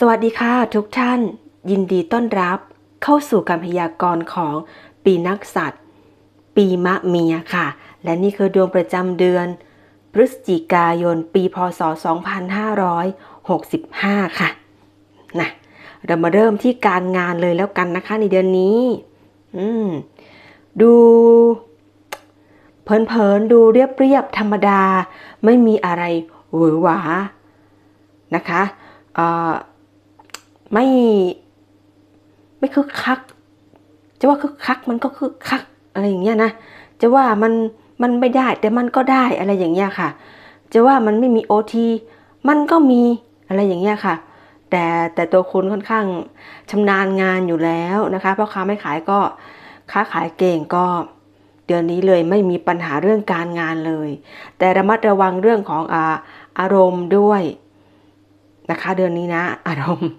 สวัสดีค่ะทุกท่าน ยินดีต้อนรับ เข้าสู่การพยากรณ์ของปีนักสัตว์ ปีมะเมียค่ะ และนี่คือดวงประจำเดือน พฤศจิกายน ปีพศ 2565 ค่ะนะเรามาเริ่มที่การงานเลยแล้วกันนะคะในเดือนนี้ อืม ดูเพลินๆดูเรียบๆธรรมดา ไม่มีอะไรหวือหวานะคะเออ ไม่ ไม่คึกคัก จะว่าคึกคักมันก็คึกคักอะไรอย่างเงี้ยนะจะว่ามันมันไม่ได้แต่มันก็ได้อะไรอย่างเงี้ยค่ะ จะว่ามันไม่มีโอทีมันก็มีอะไรอย่างเงี้ยค่ะ แต่แต่ตัวคุณค่อนข้างชำนาญงานอยู่แล้วนะคะเพราะค้าไม่ขายก็ค้าขายเก่งก็เดือนนี้เลยไม่มีปัญหาเรื่องการงานเลย แต่ระมัดระวังเรื่องของอาอารมณ์ด้วยนะคะ เดือนนี้นะ อารมณ์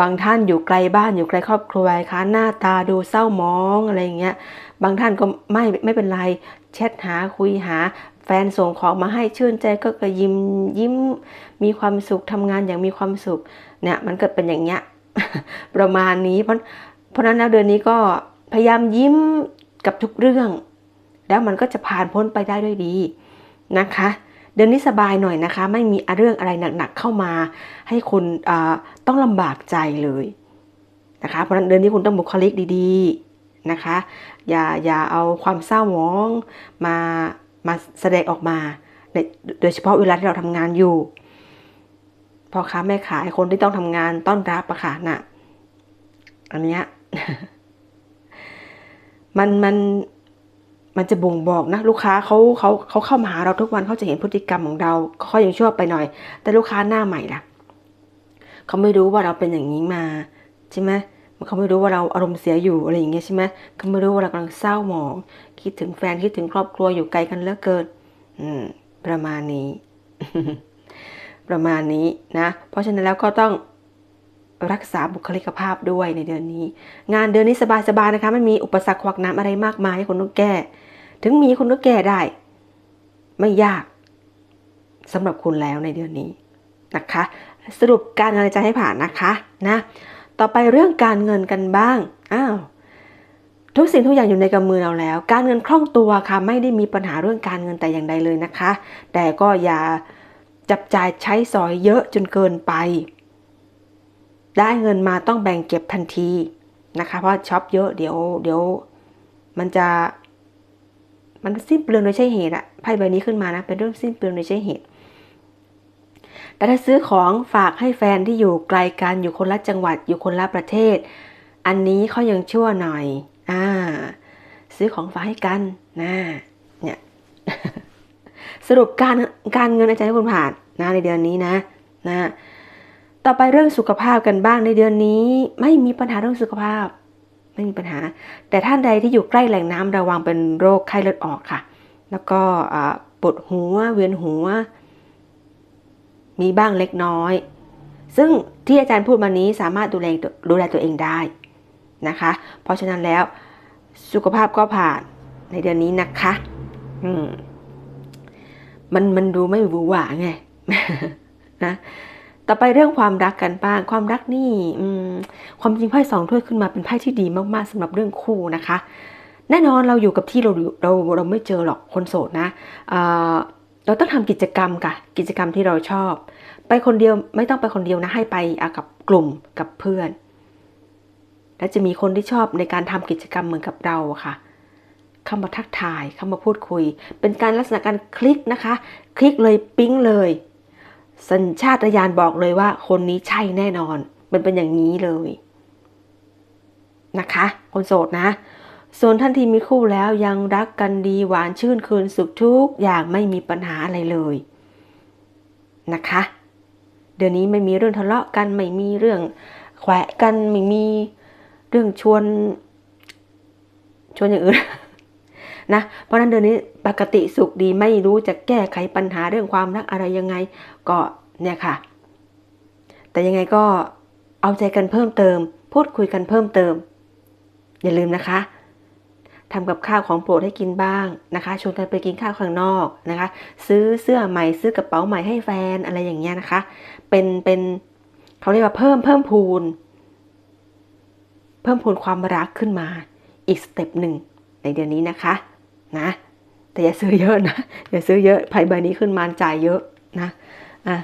บางท่านอยู่ไกลบ้านอยู่ไกลครอบครัวคะหน้าตาดูเศร้ามองอะไรอย่างเงี้ยบางท่านก็ไม่ไม่เป็นไรแชทหาคุยหา แฟนส่งของมาให้ชื่นใจก็กระยิ้มยิ้มมีความสุขทำงานอย่างมีความสุขเนี่ยมันเกิดเป็นอย่างเงี้ยประมาณนี้เพราะเพราะนั้นแล้วเดือนนี้ก็พยายามยิ้มกับทุกเรื่อง แล้วมันก็จะผ่านพ้นไปได้ด้วยดีนะคะ เดือนนี้สบายหน่อยนะคะ ไม่มีเรื่องอะไรหนักๆเข้ามา ให้คุณต้องลำบากใจเลยนะคะเพราะฉะนั้นเดือนนี้คุณต้องบุคลิกดีๆนะคะ อย่าอย่าเอาความเศร้าหมองมามาแสดงออกมาโดยเฉพาะเวลาที่เราทำงานอยู่พ่อค้าแม่ขายคนที่ต้องทำงานต้อนรับอะค่ะน่ะอันเนี้ยมันมัน มันจะบ่งบอกนะลูกค้าเขาเขาเขาเข้ามาหาเราทุกวันเขาจะเห็นพฤติกรรมของเราเขายังชั่วไปหน่อย แต่ลูกค้าหน้าใหม่ล่ะเขาไม่รู้ว่าเราเป็นอย่างนี้มาใช่ไหมเขาไม่รู้ว่าเราอารมณ์เสียอยู่อะไรอย่างเงี้ยใช่ไหมเขาไม่รู้ว่าเรากำลังเศร้าหมอง คิดถึงแฟนคิดถึงครอบครัวอยู่ไกลกันเหลือเกิน อืม ประมาณนี้ ประมาณนี้นะ เพราะฉะนั้นแล้วก็ต้องรักษาบุคลิกภาพด้วยในเดือนนี้ งานเดือนนี้สบายๆนะคะไม่มีอุปสรรคขวักน้ำอะไรมากมายให้คุณต้องแก้ ถึงมีคุณก็แก้ได้ ไม่ยากสำหรับคุณแล้วในเดือนนี้นะคะ สรุปการงานใจให้ผ่านนะคะนะต่อไปเรื่องการเงินกันบ้างอ้าวทุกสิ่งทุกอย่างอยู่ในกำมือเราแล้ว การเงินคล่องตัวค่ะไม่ได้มีปัญหาเรื่องการเงินแต่อย่างใดเลยนะคะ แต่ก็อย่าจับจ่ายใช้สอยเยอะจนเกินไป ได้เงินมาต้องแบ่งเก็บทันทีนะคะ เพราะช็อปเยอะเดี๋ยวเดี๋ยวมันจะ มันสิ้นเปลืองโดยใช่เหตุอะไพ่ใบนี้ขึ้นมานะเป็นเรื่องสิ้นเปลืองโดยใช่เหตุ แต่ถ้าซื้อของฝากให้แฟนที่อยู่ไกลกันอยู่คนละจังหวัดอยู่คนละประเทศ อันนี้เขายังชั่วหน่อยอ่าซื้อของฝากให้กันนะเนี่ยสรุปการการเงินอาจารย์ให้คุณผ่านนะในเดือนนี้นะนะต่อไปเรื่องสุขภาพกันบ้างในเดือนนี้ ไม่มีปัญหาเรื่องสุขภาพ ไม่มีปัญหา แต่ท่านใดที่อยู่ใกล้แหล่งน้ำระวังเป็นโรคไข้เลือดออกค่ะ แล้วก็ปวดหัวเวียนหัว มีบ้างเล็กน้อย ซึ่งที่อาจารย์พูดมานี้สามารถดูแลดูแลตัวเองได้นะคะ เพราะฉะนั้นแล้วสุขภาพก็ผ่านในเดือนนี้นะคะอืมมันมันดูไม่หวือหวาไงนะ ต่อไปเรื่องความรักกันบ้าง ความรักนี่ความจริงไพ่สองถ้วยขึ้นมาเป็นไพ่ที่ดีมากๆสำหรับเรื่องคู่นะคะ แน่นอนเราอยู่กับที่เราเราเราไม่เจอหรอกคนโสดนะเราต้องทำกิจกรรมค่ะกิจกรรมที่เราชอบ ไปคนเดียวไม่ต้องไปคนเดียวนะให้ไปกับกลุ่มกับเพื่อน และจะมีคนที่ชอบในการทำกิจกรรมเหมือนกับเราค่ะเข้ามาทักทายเข้ามาพูดคุย เป็นการลักษณะการคลิกนะคะ คลิกเลยปิ๊งเลย สัญชาตญาณบอกเลยว่า คนนี้ใช่แน่นอน มันเป็นอย่างนี้เลยนะคะ คนโสดนะ ส่วนท่านที่มีคู่แล้วยังรักกันดีหวานชื่นคืนสุขทุกอย่างไม่มีปัญหาอะไรเลยนะคะ เดี๋ยวนี้ไม่มีเรื่องทะเลาะกันไม่มีเรื่องแขวะกันไม่มีเรื่องชวนชวนอย่างอื่น นะ เพราะนั้นเดือนนี้ปกติสุขดีไม่รู้จะแก้ไขปัญหาเรื่องความรักอะไรยังไง ก็เนี่ยค่ะ แต่ยังไงก็เอาใจกันเพิ่มเติม พูดคุยกันเพิ่มเติม อย่าลืมนะคะทำกับข้าวของโปรดให้กินบ้างนะคะ ชวนกันไปกินข้าวข้างนอกนะคะ ซื้อเสื้อใหม่ซื้อกระเป๋าใหม่ให้แฟนอะไรอย่างเงี้ยนะคะ เป็นเป็นเขาเรียกว่าเพิ่มเพิ่มพูน เพิ่มพูนความรักขึ้นมาอีกสเต็ปหนึ่งในเดือนนี้นะคะ นะ แต่อย่าซื้อเยอะนะ อย่าซื้อเยอะไพ่ใบนี้ขึ้นมาจ่ายเยอะนะอะ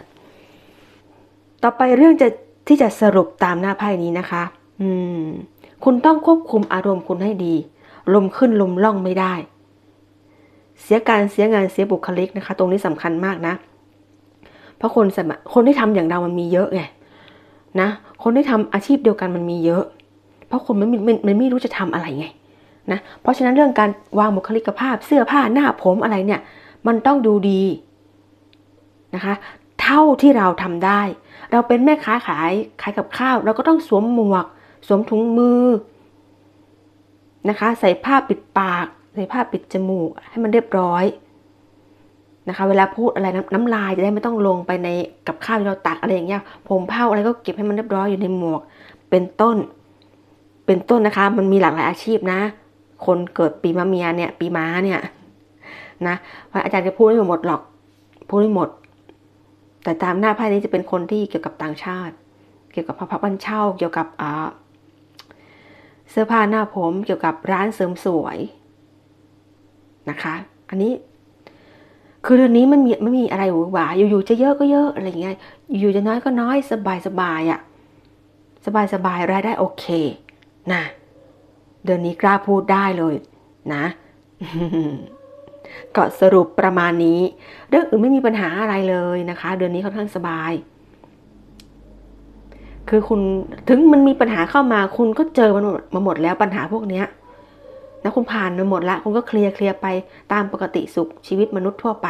ต่อไปเรื่องจะที่จะสรุปตามหน้าไพ่นี้นะคะ อืม คุณต้องควบคุมอารมณ์คุณให้ดี ลมขึ้นลมล่องไม่ได้ เสียการเสียงานเสียบุคลิกนะคะ ตรงนี้สำคัญมากนะ เพราะคนสมัยคนที่ทำอย่างเรามันมีเยอะไงนะ คนที่ทำอาชีพเดียวกันมันมีเยอะ เพราะคนมันม่มันมันไม่รู้จะทำอะไรไง นะเพราะฉะนั้นเรื่องการวางบุคลิกภาพเสื้อผ้าหน้าผมอะไรเนี่ย มันต้องดูดีนะคะเท่าที่เราทำได้ เราเป็นแม่ค้าขายขายกับข้าว เราก็ต้องสวมหมวก สวมถุงมือนะคะใส่ผ้าปิดปากใส่ผ้าปิดจมูกให้มันเรียบร้อยนะคะเวลาพูดอะไรน้ำน้ำลายจะได้ไม่ต้องลงไปในกับข้าวที่เราตักอะไรอย่างเงี้ยผมเผ้าอะไรก็เก็บให้มันเรียบร้อยอยู่ในหมวกเป็นต้น เป็นต้นนะคะ มันมีหลากหลายอาชีพนะ คนเกิดปีมะเมียเนี่ย ปีม้าเนี่ยนะพระอาจารย์จะพูดไม่หมดหรอกพูดไม่หมด แต่ตามหน้าไพ่นี้จะเป็นคนที่เกี่ยวกับต่างชาติ เกี่ยวกับพระพักบ้านเช่า เกี่ยวกับเสื้อผ้าหน้าผมเกี่ยวกับร้านเสริมสวยนะคะ อันนี้ คือเดือนนี้มันมีไม่มีอะไรหวือหวาอยู่ๆจะเยอะก็เยอะอะไรอย่างเงี้ยอยู่ๆจะน้อยก็น้อยสบายสบายๆอะสบายสบายๆรายได้โอเคนะ เดือนนี้กล้าพูดได้เลยนะก็สรุปประมาณนี้ เรื่องอื่นไม่มีปัญหาอะไรเลยนะคะ เดือนนี้ค่อนข้างสบาย คือคุณถึงมันมีปัญหาเข้ามา คุณก็เจอมันมาหมดแล้วปัญหาพวกเนี้ยนะคุณผ่านมาหมดละคุณก็เคลียร์เคลียร์ไปตามปกติสุขชีวิตมนุษย์ทั่วไป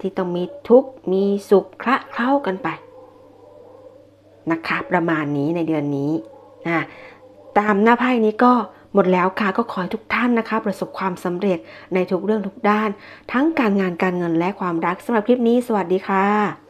ที่ต้องมีทุกข์มีสุขคละเคล้ากันไปนะคะประมาณนี้ในเดือนนี้นะตามหน้าไพ่นี้ก็ หมดแล้วค่ะก็ขอให้ทุกท่านนะคะ ประสบความสำเร็จในทุกเรื่องทุกด้าน ทั้งการงานการเงินและความรักสำหรับคลิปนี้ สวัสดีค่ะ